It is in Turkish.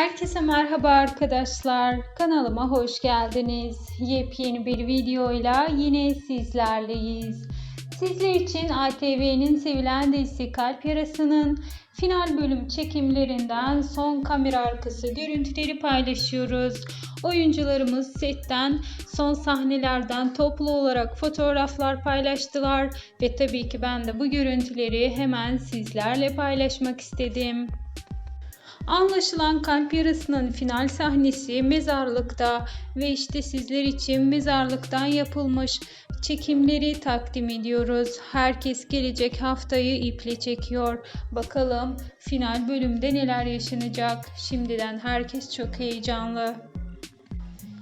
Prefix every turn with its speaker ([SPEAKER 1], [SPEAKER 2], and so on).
[SPEAKER 1] Herkese merhaba arkadaşlar. Kanalıma hoş geldiniz. Yepyeni bir videoyla yine sizlerleyiz. Sizler için ATV'nin sevilen dizisi Kalp Yarası'nın final bölüm çekimlerinden son kamera arkası görüntüleri paylaşıyoruz. Oyuncularımız setten son sahnelerden toplu olarak fotoğraflar paylaştılar ve tabii ki ben de bu görüntüleri hemen sizlerle paylaşmak istedim. Anlaşılan kalp yarasının final sahnesi mezarlıkta ve işte sizler için mezarlıktan yapılmış çekimleri takdim ediyoruz. Herkes gelecek haftayı iple çekiyor. Bakalım final bölümde neler yaşanacak. Şimdiden herkes çok heyecanlı.